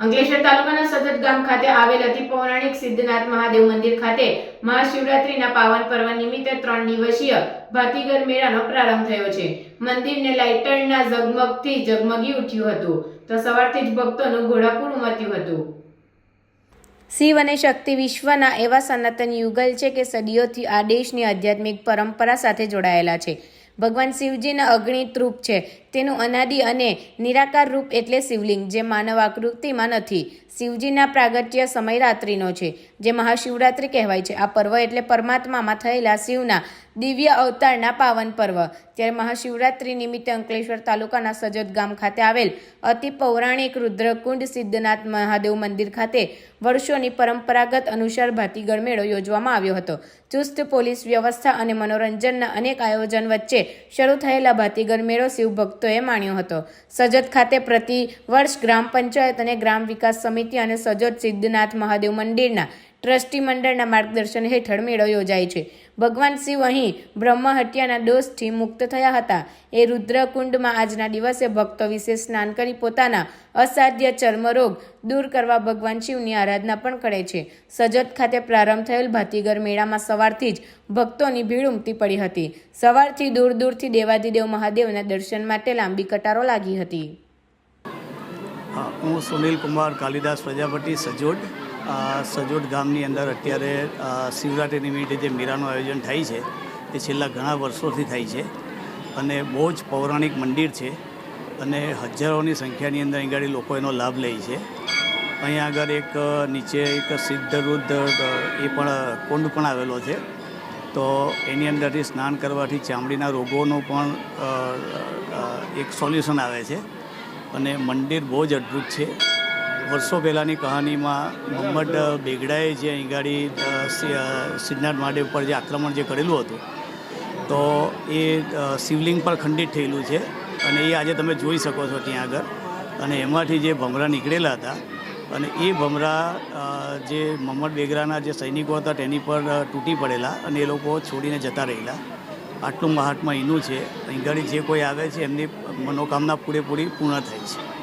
અંકલેશ્વર તાલુકાના સતત ગામ ખાતે આવેલ અતિ પૌરાણિક સિદ્ધનાથ મહાદેવ મંદિર ખાતે મહાશિવરાત્રીના પાવન પર્વ નિમિત્તે ત્રણ દિવસીય ભાતીગર મેળાનો પ્રારંભ થયો છે. મંદિરને લાઇટરના ઝગમગથી ઝગમગી ઉઠ્યું હતું. તો સવારથી જ ભક્તોનું ઘોડાપૂર ઉમટ્યું હતું. શિવ અને શક્તિ વિશ્વના એવા સનાતન યુગલ છે કે સદીઓથી આ દેશની આધ્યાત્મિક પરંપરા સાથે જોડાયેલા છે. ભગવાન શિવજીના અગણિત રૂપ છે. તેનું અનાદિ અને નિરાકાર રૂપ એટલે શિવલિંગ, જે માનવ આકૃતિમાં નથી. શિવજીના પ્રાગટ્ય સમય રાત્રિનો છે, જે મહાશિવરાત્રિ કહેવાય છે. આ પર્વ એટલે પરમાત્મામાં થયેલા શિવના દિવ્ય અવતારના પાવન પર્વ. ત્યારે મહાશિવરાત્રિ નિમિત્તે અંકલેશ્વર તાલુકાના સજોદ ગામ ખાતે આવેલ અતિ પૌરાણિક રુદ્રકુંડ સિદ્ધનાથ મહાદેવ મંદિર ખાતે વર્ષોની પરંપરાગત અનુસાર ભાતીગળ મેળો યોજવામાં આવ્યો હતો. ચુસ્ત પોલીસ વ્યવસ્થા અને મનોરંજનના અનેક આયોજન વચ્ચે શરૂ થયેલા ભાતીગળ મેળો શિવ ભક્તોએ માણ્યો હતો. સજોદ ખાતે પ્રતિ વર્ષ ગ્રામ પંચાયત અને ગ્રામ વિકાસ સમિતિ અને સજોદ સિદ્ધનાથ મહાદેવ મંદિરના ટ્રસ્ટી મંડળના માર્ગદર્શન હેઠળ મેળો યોજાય છે. ભગવાન શિવ અહીં બ્રહ્મ હત્યાના દોષથી મુક્ત થયા હતા. એ રુદ્રકુંડમાં આજના દિવસે ભક્તો વિશે સ્નાન કરી પોતાના અસાધ્ય ચર્મરોગ દૂર કરવા ભગવાન શિવની આરાધના પણ કરે છે. સજત ખાતે પ્રારંભ થયેલ ભાતીગર મેળામાં સવારથી જ ભક્તોની ભીડ ઉમટી પડી હતી. સવારથી દૂર દૂરથી દેવાદિદેવ મહાદેવના દર્શન માટે લાંબી કટારો લાગી હતી. હું સુનિલ કુમાર, કાલિદાસ પ્રજાપતિ સજોડ સજોડ ગામની અંદર અત્યારે શિવરાત્રિ નિમિત્તે જે મેળાનું આયોજન થાય છે તે છેલ્લા ઘણા વર્ષોથી થાય છે. અને બહુ જ પૌરાણિક મંદિર છે અને હજારોની સંખ્યાની અંદર અહીં આગળ લોકો એનો લાભ લે છે. અહીંયા આગળ એક નીચે એક સિદ્ધરુદ્ધ એ પણ કુંડ પણ આવેલો છે. તો એની અંદરથી સ્નાન કરવાથી ચામડીના રોગોનું પણ એક સોલ્યુશન આવે છે. અને મંદિર બહુ જ અદ્ભુત છે. વર્ષો પહેલાંની કહાનીમાં મોહમ્મદ બેગડાએ જે અહીં ગાડી સિદ્ધનાથ મહાદેવ પર જે આક્રમણ જે કરેલું હતું, તો એ શિવલિંગ પર ખંડિત થયેલું છે અને એ આજે તમે જોઈ શકો છો ત્યાં આગળ. અને એમાંથી જે ભમરા નીકળેલા હતા અને એ ભમરા જે મોહમ્મદ બેગડાના જે સૈનિકો હતા તેની પર તૂટી પડેલા અને એ લોકો છોડીને જતા રહેલા. આટલું મહાત્મા એનું છે. અહીં ગાડી જે કોઈ આવે છે એમની મનોકામના પૂરેપૂરી પૂર્ણ થાય છે.